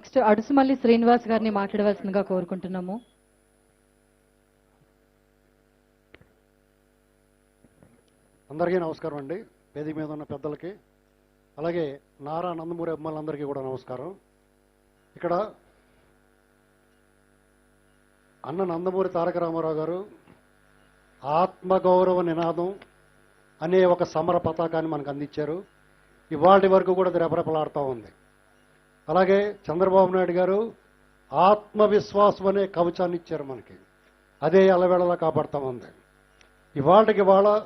Next Adusumalli Srinivas గారిని మాట్లాడవలసిందిగా కోరుకుంటున్నాము. అందరికీ నమస్కారం అండి. వేదిక మీద ఉన్న పెద్దలకి అలాగే నారా నందమూరి అమ్మలందరికీ కూడా నమస్కారం. ఇక్కడ అన్న నందమూరి తారక రామారావు గారు ఆత్మగౌరవ నినాదం అనే ఒక సమర పతాకాన్ని మనకు అందించారు. ఇవాటి వరకు కూడా అది రెపరెపలాడుతూ ఉంది. అలాగే చంద్రబాబు నాయుడు గారు ఆత్మవిశ్వాసం అనే కవచాన్ని ఇచ్చారు మనకి. అదే అలవేళలా కాపాడుతూ ఉంది. ఇవాళకి ఇవాళ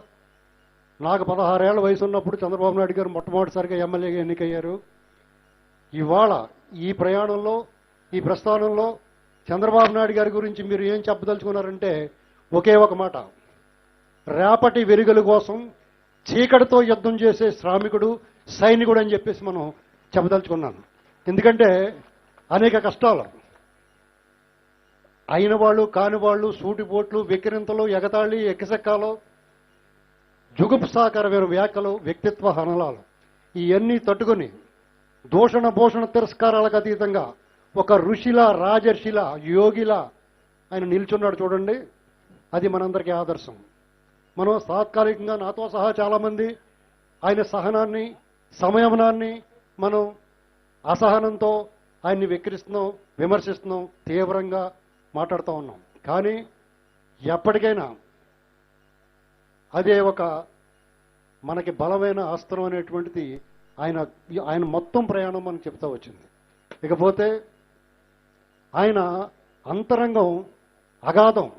నాకు పదహారేళ్ళ వయసు ఉన్నప్పుడు చంద్రబాబు నాయుడు గారు మొట్టమొదటిసారిగా ఎమ్మెల్యేగా ఎన్నికయ్యారు. ఇవాళ ఈ ప్రయాణంలో ఈ ప్రస్థానంలో చంద్రబాబు నాయుడు గారి గురించి మీరు ఏం చెప్పదలుచుకున్నారంటే ఒకే ఒక మాట. రేపటి వెలుగుల కోసం చీకటితో యుద్ధం చేసే శ్రామికుడు సైనికుడు అని చెప్పేసి మనం చెప్పదలుచుకున్నాను. ఎందుకంటే అనేక కష్టాలు. అయిన వాళ్ళు కాని వాళ్ళు సూటిపోట్లు వెక్కిరింతలు ఎగతాళి ఎక్కసెక్కాలు జుగుప్సాకరమైన వ్యాఖ్యలు వ్యక్తిత్వ హనలాలు. ఇవన్నీ తట్టుకొని దూషణ భూషణ తిరస్కారాలకు అతీతంగా ఒక ఋషిలా రాజర్షిలా యోగిలా ఆయన నిల్చున్నాడు చూడండి. అది మనందరికీ ఆదర్శం. మనం తాత్కాలికంగా నాతో సహా చాలామంది ఆయన సహనాన్ని సంయమనాన్ని మనం అసహనంతో ఆయన్ని వెక్కిరిస్తున్నాం విమర్శిస్తున్నాం తీవ్రంగా మాట్లాడుతూ ఉన్నాం. కానీ ఎప్పటికైనా అదే ఒక మనకి బలమైన అస్త్రం అనేటువంటిది ఆయన ఆయన మొత్తం ప్రయాణం మనకు చెప్తా వచ్చింది. ఇకపోతే ఆయన అంతరంగం అగాధం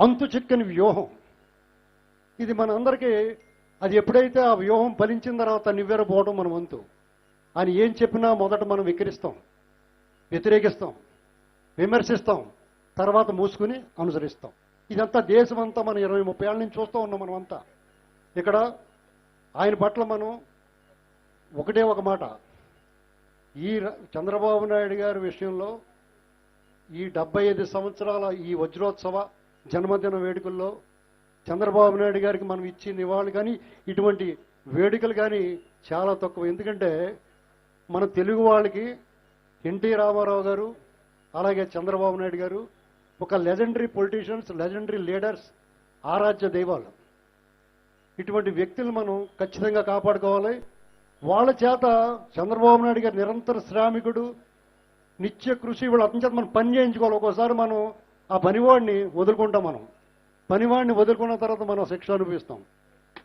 అంతు చిక్కని వ్యూహం. ఇది మనందరికీ అది ఎప్పుడైతే ఆ వ్యూహం ఫలించిన తర్వాత నివ్వెరపోవడం మన వంతు. ఆయన ఏం చెప్పినా మొదట మనం వికరిస్తాం వ్యతిరేకిస్తాం విమర్శిస్తాం తర్వాత మూసుకుని అనుసరిస్తాం. ఇదంతా దేశమంతా మనం ఇరవై ముప్పై ఏళ్ళ నుంచి చూస్తూ ఉన్నాం మనమంతా. ఇక్కడ ఆయన పట్ల మనం ఒకటే ఒక మాట. ఈ చంద్రబాబు నాయుడు గారి విషయంలో ఈ డెబ్బై ఐదు సంవత్సరాల ఈ వజ్రోత్సవ జన్మదిన వేడుకల్లో చంద్రబాబు నాయుడు గారికి మనం ఇచ్చి నివాళి కానీ ఇటువంటి వేడుకలు కానీ చాలా తక్కువ. ఎందుకంటే మన తెలుగు వాళ్ళకి ఎన్టీ రామారావు గారు అలాగే చంద్రబాబు నాయుడు గారు ఒక లెజెండరీ పొలిటీషియన్స్ లెజెండరీ లీడర్స్ ఆరాధ్య దైవాలు. ఇటువంటి వ్యక్తులు మనం ఖచ్చితంగా కాపాడుకోవాలి. వాళ్ళ చేత చంద్రబాబు నాయుడు గారు నిరంతర శ్రామికుడు నిత్య కృషి వీళ్ళు అతని చేత మనం పని చేయించుకోవాలి. ఒక్కోసారి మనం ఆ పనివాడిని వదులుకుంటాం మనం. పనివాడిని వదులుకున్న తర్వాత మనం శిక్ష అనుభవిస్తాం.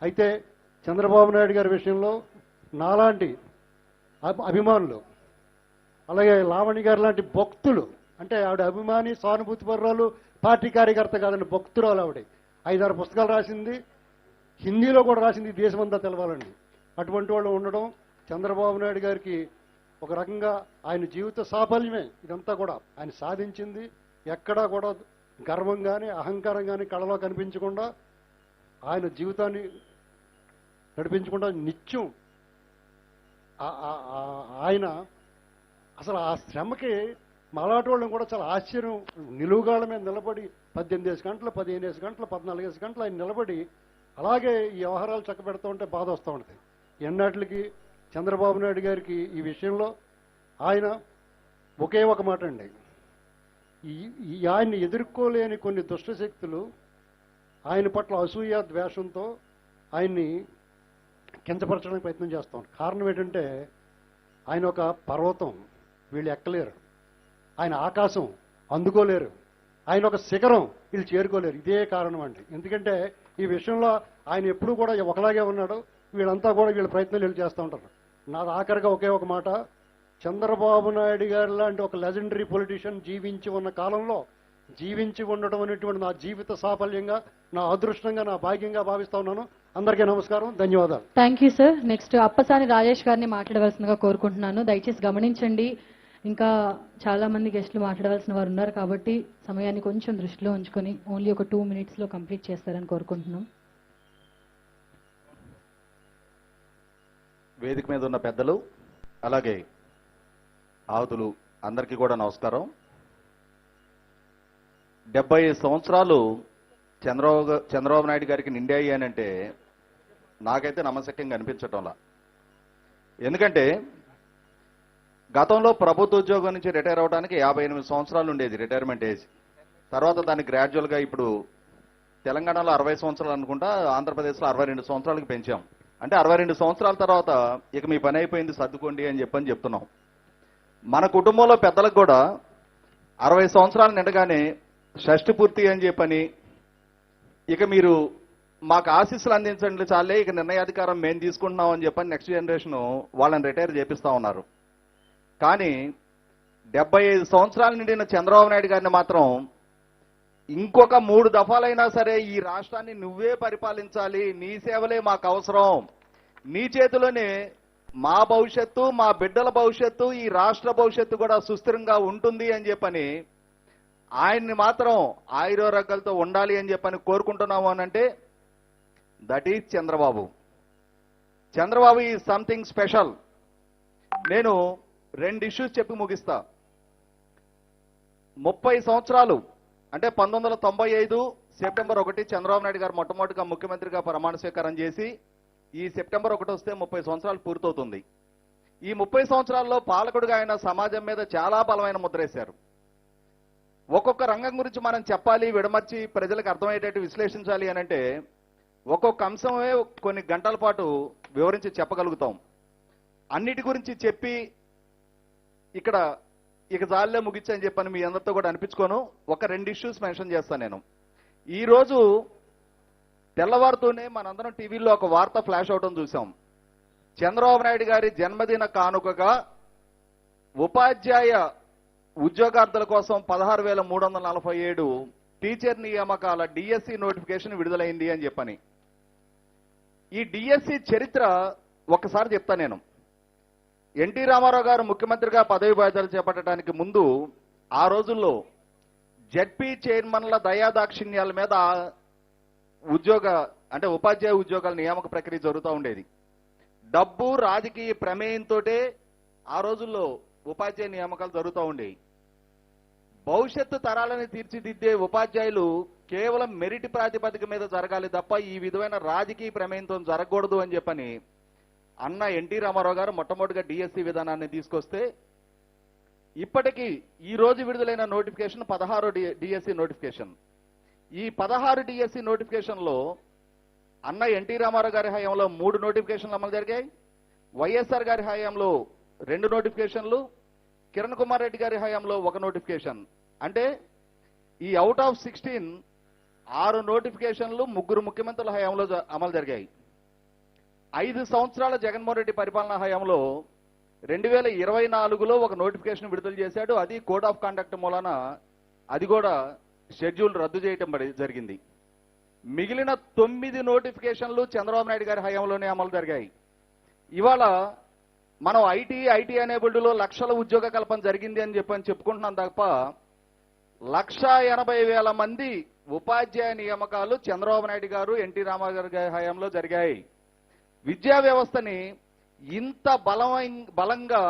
అయితే చంద్రబాబు నాయుడు గారి విషయంలో నాలాంటి అభిమానులు. అలాగే లావణి గారు లాంటి భక్తులు. అంటే ఆవిడ అభిమాని సానుభూతి పర్రాలు పార్టీ కార్యకర్త కాదండి భక్తురాలు ఆవిడ. ఐదారు పుస్తకాలు రాసింది. హిందీలో కూడా రాసింది దేశమంతా తెలవాలండి. అటువంటి వాళ్ళు ఉండడం చంద్రబాబు నాయుడు గారికి ఒక రకంగా ఆయన జీవిత సాఫల్యమే. ఇదంతా కూడా ఆయన సాధించింది. ఎక్కడా కూడా గర్వం కానీ అహంకారం కానీ కళలో కనిపించకుండా ఆయన జీవితాన్ని నడిపించకుండా నిత్యం ఆయన అసలు ఆ శ్రమకి మలాటి వాళ్ళని కూడా చాలా ఆశ్చర్యం. నిలువుగాళ్ళ మీద నిలబడి పద్దెనిమిది గంటలు పదిహేను గంటలు పద్నాలుగు గంటలు ఆయన నిలబడి అలాగే ఈ వ్యవహారాలు చక్కబెడుతూ ఉంటే బాధ వస్తూ ఉంటుంది. ఎన్నాటికి చంద్రబాబు నాయుడు గారికి ఈ విషయంలో ఆయన ఒకే ఒక మాట అండి. ఈ- ఆయన్ని ఎదుర్కోలేని కొన్ని దుష్ట శక్తులు ఆయన పట్ల అసూయ ద్వేషంతో ఆయన్ని కించపరచడానికి ప్రయత్నం చేస్తాం. కారణం ఏంటంటే ఆయన ఒక పర్వతం వీళ్ళు ఎక్కలేరు. ఆయన ఆకాశం అందుకోలేరు. ఆయన ఒక శిఖరం వీళ్ళు చేరుకోలేరు. ఇదే కారణం అండి. ఎందుకంటే ఈ విషయంలో ఆయన ఎప్పుడూ కూడా ఒకలాగే ఉన్నాడు. వీళ్ళంతా కూడా వీళ్ళ ప్రయత్నాలు వీళ్ళు చేస్తూ ఉంటారు. నాది ఆఖరిగా ఒకే ఒక మాట. చంద్రబాబు నాయుడు గారు లాంటి ఒక లెజెండరీ పొలిటీషియన్ జీవించి ఉన్న కాలంలో జీవించి ఉండటం అనేటువంటి నా జీవిత సాఫల్యంగా నా అదృష్టంగా నా భాగ్యంగా భావిస్తా ఉన్నాను. అందరికీ నమస్కారం ధన్యవాదాలు. Thank you sir next Appasani Rajesh గారిని మాట్లాడవలసిందిగా కోరుకుంటున్నాను. దయచేసి గమనించండి ఇంకా చాలా మంది గెస్టులు మాట్లాడవలసిన వారు ఉన్నారు కాబట్టి సమయాన్ని కొంచెం దృష్టిలో ఉంచుకొని ఓన్లీ ఒక టూ మినిట్స్లో కంప్లీట్ చేస్తారని కోరుకుంటున్నాం. వేదిక మీద ఉన్న పెద్దలు అలాగే ఆహుతులు అందరికీ కూడా నమస్కారం. డెబ్బై ఐదు సంవత్సరాలు చంద్రబాబు చంద్రబాబు నాయుడు గారికి నిండే అయ్యానంటే నాకైతే నమ్మశక్యంగా అనిపించటంలా. ఎందుకంటే గతంలో ప్రభుత్వ ఉద్యోగం నుంచి రిటైర్ అవడానికి యాభై ఎనిమిది సంవత్సరాలు ఉండేది రిటైర్మెంట్ ఏజ్. తర్వాత దాన్ని గ్రాడ్యువల్గా ఇప్పుడు తెలంగాణలో అరవై సంవత్సరాలు అనుకుంటా ఆంధ్రప్రదేశ్లో అరవై రెండు సంవత్సరాలకు పెంచాం. అంటే అరవై రెండు సంవత్సరాల తర్వాత ఇక మీ పని అయిపోయింది సర్దుకోండి అని చెప్పని చెప్తున్నాం. మన కుటుంబంలో పెద్దలకు కూడా అరవై సంవత్సరాలు నిండగానే షష్టి పూర్తి అని చెప్పని ఇక మీరు మాకు ఆశీస్సులు అందించండి చాలే ఇక నిర్ణయాధికారం మేము తీసుకుంటున్నాం అని చెప్పని నెక్స్ట్ జనరేషన్ వాళ్ళని రిటైర్ చేపిస్తా ఉన్నారు. కానీ డెబ్బై ఐదు సంవత్సరాల నిండిన చంద్రబాబు నాయుడు గారిని మాత్రం ఇంకొక మూడు దఫాలైనా సరే ఈ రాష్ట్రాన్ని నువ్వే పరిపాలించాలి నీ సేవలే మాకు అవసరం. నీ చేతిలోనే మా భవిష్యత్తు మా బిడ్డల భవిష్యత్తు ఈ రాష్ట్ర భవిష్యత్తు కూడా సుస్థిరంగా ఉంటుంది అని చెప్పని ఆయన్ని మాత్రం ఆయురోరగ్గలతో ఉండాలి అని చెప్పని కోరుకుంటున్నాము అని అంటే దట్ ఈజ్ చంద్రబాబు. చంద్రబాబు ఈ సంథింగ్ స్పెషల్ నేను రెండు ఇష్యూస్ చెప్పి ముగిస్తా. ముప్పై సంవత్సరాలు అంటే పంతొమ్మిది వందల తొంభై ఐదు సెప్టెంబర్ ఒకటి చంద్రబాబు నాయుడు గారు మొట్టమొదటిగా ముఖ్యమంత్రిగా ప్రమాణ స్వీకారం చేసి ఈ సెప్టెంబర్ ఒకటి వస్తే ముప్పై సంవత్సరాలు పూర్తవుతుంది. ఈ ముప్పై సంవత్సరాల్లో పాలకుడుగా ఆయన సమాజం మీద చాలా బలమైన ముద్రేశారు ఒక్కొక్క రంగం గురించి మనం చెప్పాలి విడమర్చి ప్రజలకు అర్థమయ్యేటట్టు విశ్లేషించాలి అని అంటే ఒక్కొక్క అంశమే కొన్ని గంటల పాటు వివరించి చెప్పగలుగుతాం. అన్నిటి గురించి చెప్పి ఇక్కడ ఇక జాలిలో ముగించని చెప్పని మీ అందరితో కూడా అనిపించుకోను. ఒక రెండు ఇష్యూస్ మెన్షన్ చేస్తాను నేను. ఈరోజు తెల్లవారుతోనే తెల్లవారుతూనే మనందరం టీవీలో ఒక వార్త ఫ్లాష్ అవడం చూసాం చంద్రబాబు నాయుడు గారి జన్మదిన కానుకగా ఉపాధ్యాయ ఉద్యోగార్థుల కోసం పదహారు వేల మూడు వందల నలభై ఏడు టీచర్ నియామకాల డిఎస్సి నోటిఫికేషన్ విడుదలైంది అని చెప్పని. ఈ డిఎస్సి చరిత్ర ఒకసారి చెప్తా నేను. ఎన్టీ రామారావు గారు ముఖ్యమంత్రిగా పదవి బాధ్యతలు చేపట్టడానికి ముందు ఆ రోజుల్లో జడ్పీ చైర్మన్ల దయాదాక్షిణ్యాల మీద ఉద్యోగ అంటే ఉపాధ్యాయ ఉద్యోగాల నియామక ప్రక్రియ జరుగుతూ ఉండేది. డబ్బు రాజకీయ ప్రమేయంతో ఆ రోజుల్లో ఉపాధ్యాయ నియామకాలు జరుగుతూ ఉండేవి. భవిష్యత్తు తరాలని తీర్చిదిద్దే ఉపాధ్యాయులు కేవలం మెరిట్ ప్రాతిపదిక మీద జరగాలి తప్ప ఈ విధమైన రాజకీయ ప్రమేయంతో జరగకూడదు అని చెప్పని అన్న ఎన్టీ రామారావు గారు మొట్టమొదటిగా డిఎస్సి విధానాన్ని తీసుకొస్తే ఇప్పటికీ ఈ రోజు విడుదలైన నోటిఫికేషన్ పదహారు డిఎస్సి నోటిఫికేషన్. ఈ పదహారు డిఎస్సి నోటిఫికేషన్లో అన్న ఎన్టీ రామారావు గారి హయాంలో మూడు నోటిఫికేషన్లు అమలు జరిగాయి. వైఎస్ఆర్ గారి హయాంలో రెండు నోటిఫికేషన్లు కిరణ్ కుమార్ రెడ్డి గారి హయాంలో ఒక నోటిఫికేషన్. అంటే ఈ అవుట్ ఆఫ్ సిక్స్టీన్ ఆరు నోటిఫికేషన్లు ముగ్గురు ముఖ్యమంత్రుల హయాంలో అమలు జరిగాయి. ఐదు సంవత్సరాల జగన్మోహన్ రెడ్డి పరిపాలనా హయాంలో రెండు వేల ఇరవై నాలుగులో ఒక నోటిఫికేషన్ విడుదల చేశాడు. అది కోడ్ ఆఫ్ కండక్ట్ మూలన అది కూడా షెడ్యూల్ రద్దు చేయటం జరిగింది. మిగిలిన తొమ్మిది నోటిఫికేషన్లు చంద్రబాబు నాయుడు గారి హయాంలోనే అమలు జరిగాయి. ఇవాళ మనం ఐటీ ఐటీ అనేబుల్డ్లో లక్షల ఉద్యోగ కల్పన జరిగింది అని చెప్పని చెప్పుకుంటున్నాం తప్ప లక్ష ఎనభై వేల మంది ఉపాధ్యాయ నియామకాలు చంద్రబాబు నాయుడు గారు ఎన్టీ రామారావు గారి హయాంలో జరిగాయి. విద్యా వ్యవస్థని ఇంత బలమైన బలంగా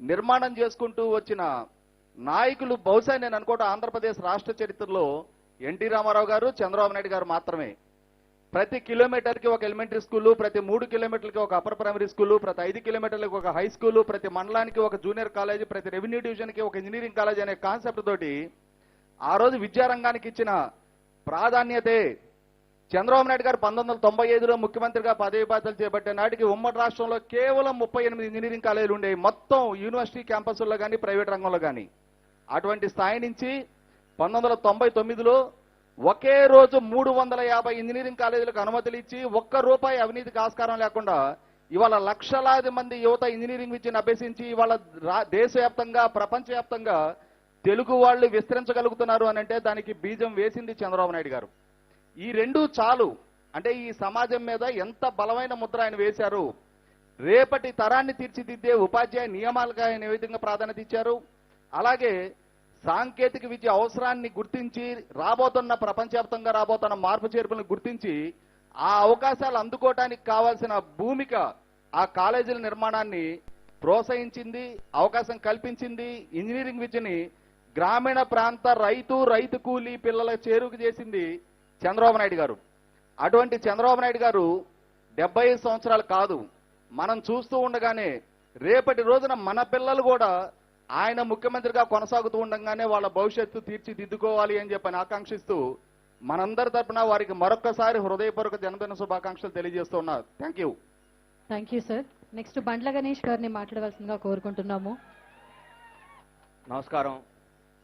నిర్మాణం చేసుకుంటూ వచ్చిన నాయకులు బహుశా నేను అనుకోవడం ఆంధ్రప్రదేశ్ రాష్ట్ర చరిత్రలో ఎన్టీ రామారావు గారు చంద్రబాబు నాయుడు గారు మాత్రమే. ప్రతి కిలోమీటర్కి ఒక ఎలిమెంటరీ స్కూలు ప్రతి మూడు కిలోమీటర్లకి ఒక అప్పర్ ప్రైమరీ స్కూలు ప్రతి ఐదు కిలోమీటర్లకి ఒక హై స్కూలు ప్రతి మండలానికి ఒక జూనియర్ కాలేజ్ ప్రతి రెవెన్యూ డివిజన్కి ఒక ఇంజనీరింగ్ కాలేజ్ అనే కాన్సెప్ట్ తోటి ఆ రోజు విద్యారంగానికి ఇచ్చిన ప్రాధాన్యతే చంద్రబాబు నాయుడు గారు పంతొమ్మిది వందల తొంభై ఐదులో ముఖ్యమంత్రిగా పదవి బాధ్యతలు చేపట్టే నాటికి ఉమ్మడి రాష్ట్రంలో కేవలం ముప్పై ఎనిమిది ఇంజనీరింగ్ కాలేజీలు ఉండేవి. మొత్తం యూనివర్సిటీ క్యాంపస్లో కానీ ప్రైవేట్ రంగంలో కానీ అటువంటి స్థాయి నుంచి పంతొమ్మిది వందల తొంభై తొమ్మిదిలో ఒకే రోజు మూడు వందల యాభై ఇంజనీరింగ్ కాలేజీలకు అనుమతులు ఇచ్చి ఒక్క రూపాయి అవినీతికి ఆస్కారం లేకుండా ఇవాళ లక్షలాది మంది యువత ఇంజనీరింగ్ విద్యను అభ్యసించి ఇవాళ దేశవ్యాప్తంగా ప్రపంచవ్యాప్తంగా తెలుగు వాళ్ళు విస్తరించగలుగుతున్నారు అని అంటే దానికి బీజం వేసింది చంద్రబాబు నాయుడు గారు. ఈ రెండు చాలు. అంటే ఈ సమాజం మీద ఎంత బలమైన ముద్ర ఆయన వేశారు. రేపటి తరాన్ని తీర్చిదిద్దే ఉపాధ్యాయ నియమాలకు ఆయన ఏ విధంగా ప్రాధాన్యత ఇచ్చారు. అలాగే సాంకేతిక విద్య అవసరాన్ని గుర్తించి రాబోతున్న ప్రపంచవ్యాప్తంగా రాబోతున్న మార్పు చేర్పులను గుర్తించి ఆ అవకాశాలు అందుకోవటానికి కావాల్సిన భూమిక ఆ కాలేజీల నిర్మాణాన్ని ప్రోత్సహించింది అవకాశం కల్పించింది ఇంజనీరింగ్ విద్యని గ్రామీణ ప్రాంత రైతు రైతు కూలీ పిల్లల చేరుకు చేసింది చంద్రబాబు నాయుడు గారు. అటువంటి చంద్రబాబు నాయుడు గారు డెబ్బై సంవత్సరాలు కాదు. మనం చూస్తూ ఉండగానే రేపటి రోజున మన పిల్లలు కూడా ఆయన ముఖ్యమంత్రిగా కొనసాగుతూ ఉండగానే వాళ్ళ భవిష్యత్తు తీర్చిదిద్దుకోవాలి అని చెప్పని ఆకాంక్షిస్తూ మనందరి తరపున వారికి మరొక్కసారి హృదయపూర్వక జన్మదిన శుభాకాంక్షలు తెలియజేస్తున్నా thank you thank you sir next Bandla Ganesh గారిని మాట్లాడవలసిందిగా కోరుకుంటున్నాము. నమస్కారం.